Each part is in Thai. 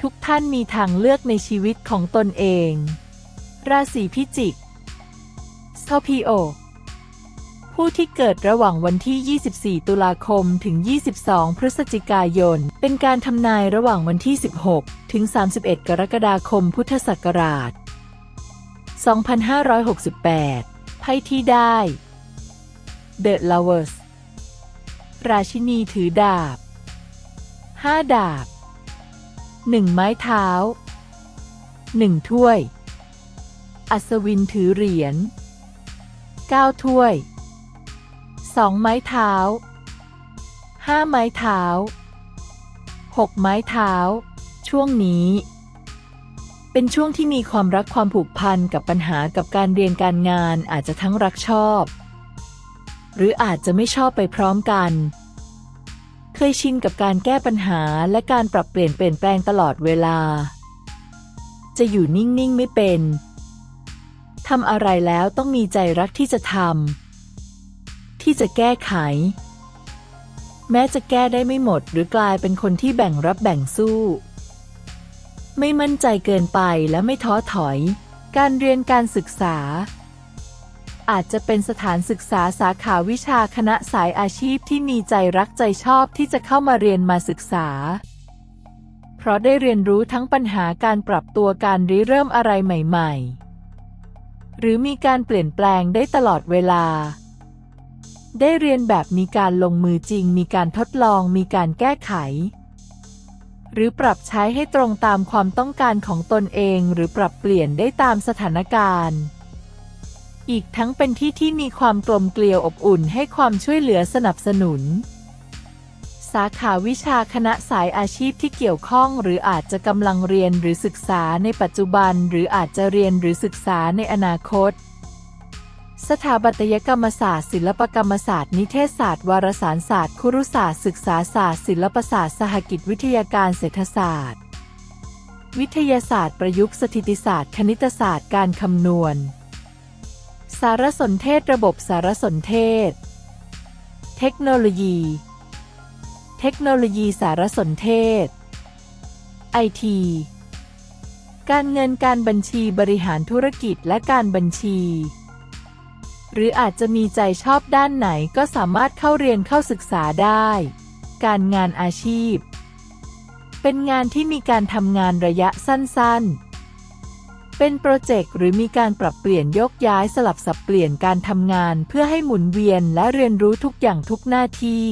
ทุกท่านมีทางเลือกในชีวิตของตนเอง ราศีพิจิกสโพีโอ ผู้ที่เกิดระหว่างวันที่ 24 ตุลาคม ถึง 22 พฤศจิกายน เป็นการทำนายระหว่างวันที่ 16 ถึง 31 กรกฎาคม พุทธศักราช 2568 ไพ่ที่ได้ The Lovers ราชินีถือดาบ 5 ดาบ หนึ่งไม้เท้าหนึ่งถ้วย อัศวินถือเหรียญเก้าถ้วยสองไม้เท้าห้าไม้เท้าหกไม้เท้า ช่วงนี้ เป็นช่วงที่มีความรักความผูกพันกับปัญหากับการเรียนการงานอาจจะทั้งรักชอบ หรืออาจจะไม่ชอบไปพร้อมกัน เคยชินกับการแก้ปัญหาและการปรับเปลี่ยนเปลี่ยนแปลงตลอดเวลา จะอยู่นิ่ง ๆ ไม่เป็นทำอะไรแล้วต้องมีใจรักที่จะทำที่จะแก้ไข แม้จะแก้ได้ไม่หมดหรือกลายเป็นคนที่แบ่งรับแบ่งสู้ ไม่มั่นใจเกินไปและไม่ท้อถอย การเรียนการศึกษา อาจจะเป็นสถานศึกษาสาขาวิชาคณะสายอาชีพที่มีใจรักใจชอบที่จะเข้ามาเรียนมาศึกษา เพราะได้เรียนรู้ทั้งปัญหาการปรับตัวการริเริ่มอะไรใหม่ ๆ หรือมีการเปลี่ยนแปลงได้ตลอดเวลา ได้เรียนแบบมีการลงมือจริง มีการทดลองมีการแก้ไข หรือปรับใช้ให้ตรงตามความต้องการของตนเอง หรือปรับเปลี่ยนได้ตามสถานการณ์ อีกทั้งเป็นที่ที่มีความกลมเกลียวอบอุ่นให้ความช่วยเหลือสนับสนุน สาขาวิชาคณะสายอาชีพที่เกี่ยวข้อง หรืออาจจะกำลังเรียนหรือศึกษาในปัจจุบัน หรืออาจจะเรียนหรือศึกษาในอนาคตสถาปัตยกรรมศาสตร์ ศิลปกรรมศาสตร์ นิเทศศาสตร์ วารสารศาสตร์ ครุศาสตร์ ศึกษาศาสตร์ ศิลปศาสตร์ สหกิจวิทยาการเศรษฐศาสตร์ วิทยาศาสตร์ ประยุกต์ สถิติศาสตร์ คณิตศาสตร์ การคำนวณ สารสนเทศระบบสารสนเทศ เทคโนโลยี เทคโนโลยีสารสนเทศไอทีการเงินการบัญชีบริหารธุรกิจและการบัญชี หรืออาจจะมีใจชอบด้านไหนก็สามารถเข้าเรียนเข้าศึกษาได้ การงานอาชีพ เป็นงานที่มีการทำงานระยะสั้นๆ เป็นโปรเจกต์หรือมีการปรับเปลี่ยนยกย้ายสลับสับเปลี่ยนการทำงานเพื่อให้หมุนเวียนและเรียนรู้ทุกอย่างทุกหน้าที่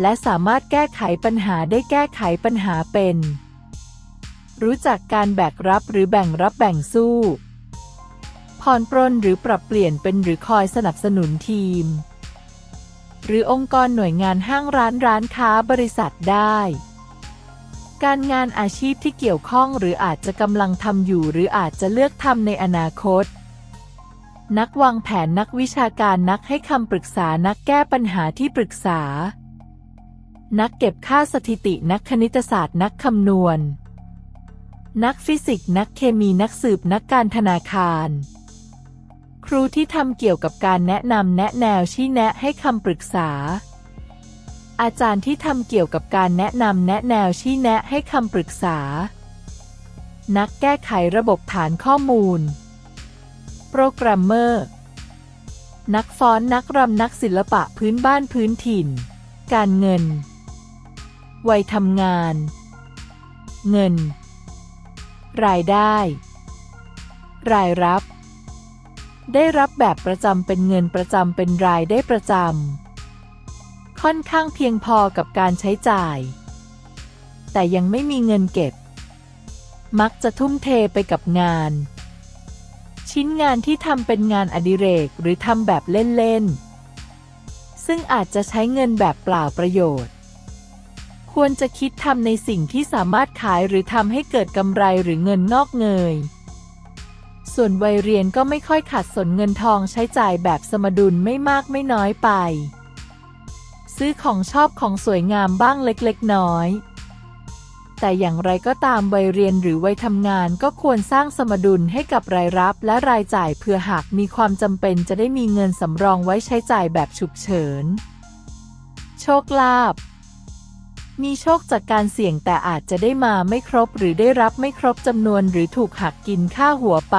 และสามารถแก้ไขปัญหาได้แก้ไขปัญหาเป็น รู้จักการแบกรับหรือแบ่งรับแบ่งสู้ผ่อนปรนหรือปรับเปลี่ยนเป็นหรือคอยสนับสนุนทีม หรือองค์กรหน่วยงานห้างร้านร้านค้าบริษัทได้ การงานอาชีพที่เกี่ยวข้องหรืออาจจะกำลังทำอยู่ หรืออาจจะเลือกทำในอนาคต นักวางแผนนักวิชาการนักให้คำปรึกษานักแก้ปัญหาที่ปรึกษา นักเก็บค่าสถิตินักคณิตศาสตร์ นักคำนวณ นักฟิสิกส์นักเคมีนักสืบนักการธนาคาร ครูที่ทำเกี่ยวกับการแนะนำแนะแนวชี้แนะให้คำปรึกษา อาจารย์ที่ทำเกี่ยวกับการแนะนำแนะแนวชี้แนะให้คำปรึกษา นักแก้ไขระบบฐานข้อมูล โปรแกรมเมอร์ นักฟ้อนนักรำนักศิลปะพื้นบ้านพื้นถิ่น การเงิน วัยทำงาน เงิน รายได้ รายรับ ได้รับแบบประจำเป็นเงินประจำเป็นรายได้ประจำ ค่อนข้างเพียงพอกับการใช้จ่าย แต่ยังไม่มีเงินเก็บ มักจะทุ่มเทไปกับงาน ชิ้นงานที่ทำเป็นงานอดิเรกหรือทำแบบเล่น ๆ ซึ่งอาจจะใช้เงินแบบเปล่าประโยชน์ ควรจะคิดทำในสิ่งที่สามารถขายหรือทำให้เกิดกำไรหรือเงินงอกเงย ส่วนวัยเรียนก็ไม่ค่อยขัดสนเงินทองใช้จ่ายแบบสมดุลไม่มากไม่น้อยไป ซื้อของชอบของสวยงามบ้างเล็กๆ น้อย แต่อย่างไรก็ตามวัยเรียนหรือวัยทำงานก็ควรสร้างสมดุลให้กับรายรับและรายจ่ายเพื่อหากมีความจำเป็นจะได้มีเงินสำรองไว้ใช้จ่ายแบบฉุกเฉิน โชคลาภมีโชคจากการเสี่ยงแต่อาจจะได้มาไม่ครบหรือได้รับไม่ครบจำนวนหรือถูกหักกินค่าหัวไป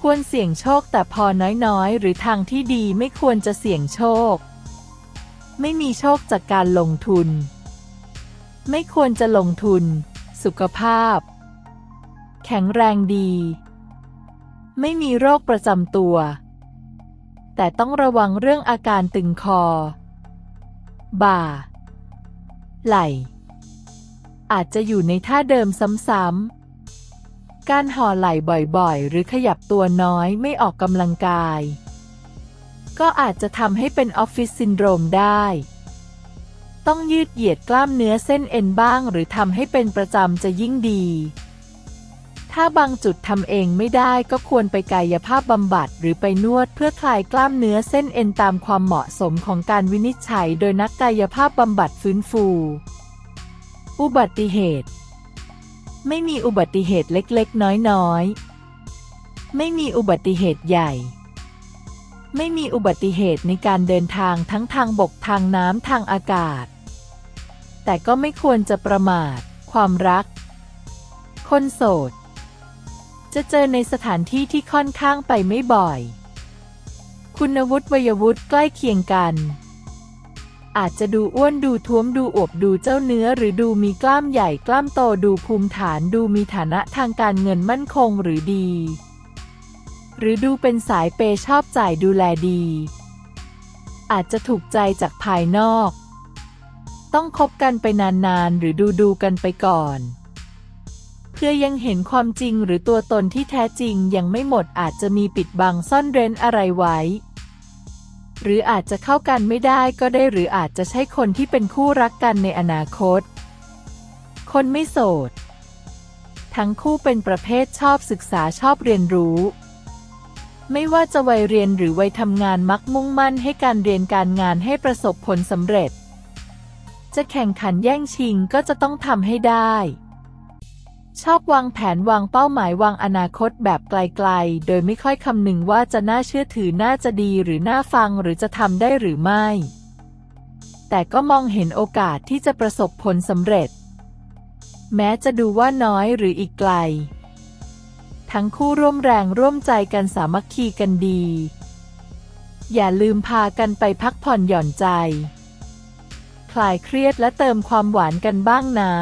ควรเสี่ยงโชคแต่พอน้อยๆ หรือทางที่ดีไม่ควรจะเสี่ยงโชค ไม่มีโชคจากการลงทุน ไม่ควรจะลงทุน สุขภาพ แข็งแรงดี ไม่มีโรคประจำตัว แต่ต้องระวังเรื่องอาการตึงคอ บ่า ไหล่ อาจจะอยู่ในท่าเดิมซ้ำๆ การห่อไหล่บ่อยๆ หรือขยับตัวน้อยไม่ออกกำลังกาย ก็อาจจะทำให้เป็นออฟฟิศซินโดรมได้ ต้องยืดเหยียดกล้ามเนื้อเส้นเอ็นบ้าง หรือทำให้เป็นประจำจะยิ่งดี ถ้าบางจุดทำเองไม่ได้ก็ควรไปกายภาพบำบัดหรือไปนวดเพื่อคลายกล้ามเนื้อเส้นเอ็นตามความเหมาะสมของการวินิจฉัย โดยนักกายภาพบำบัดฟื้นฟู อุบัติเหตุ ไม่มีอุบัติเหตุเล็กๆ น้อยๆ ไม่มีอุบัติเหตุใหญ่ ไม่มีอุบัติเหตุในการเดินทางทั้งทางบกทางน้ำทางอากาศ แต่ก็ไม่ควรจะประมาท ความรัก คนโสด จะเจอในสถานที่ที่ค่อนข้างไปไม่บ่อย คุณวุฒิวัยวุฒิใกล้เคียงกัน อาจจะดูอ้วนดูท้วมดูอวบดูเจ้าเนื้อ หรือดูมีกล้ามใหญ่กล้ามโตดูภูมิฐานดูมีฐานะทางการเงินมั่นคงหรือดี หรือดูเป็นสายเปย์ชอบจ่ายดูแลดี อาจจะถูกใจจากภายนอก ต้องคบกันไปนานๆ หรือดูดูกันไปก่อน เพื่อยังเห็นความจริงหรือตัวตนที่แท้จริงยังไม่หมดอาจจะมีปิดบังซ่อนเร้นอะไรไว้หรืออาจจะเข้ากันไม่ได้ก็ได้หรืออาจจะใช่คนที่เป็นคู่รักกันในอนาคต คนไม่โสด ทั้งคู่เป็นประเภทชอบศึกษาชอบเรียนรู้ ไม่ว่าจะวัยเรียนหรือวัยทำงานมักมุ่งมั่นให้การเรียนการงานให้ประสบผลสำเร็จ จะแข่งขันแย่งชิงก็จะต้องทำให้ได้ ชอบวางแผนวางเป้าหมายวางอนาคตแบบไกลๆ โดยไม่ค่อยคำนึงว่าจะน่าเชื่อถือน่าจะดีหรือน่าฟังหรือจะทำได้หรือไม่ แต่ก็มองเห็นโอกาสที่จะประสบผลสำเร็จ แม้จะดูว่าน้อยหรืออีกไกล ทั้งคู่ร่วมแรงร่วมใจกันสามัคคีกันดี อย่าลืมพากันไปพักผ่อนหย่อนใจ คลายเครียดและเติมความหวานกันบ้างนะ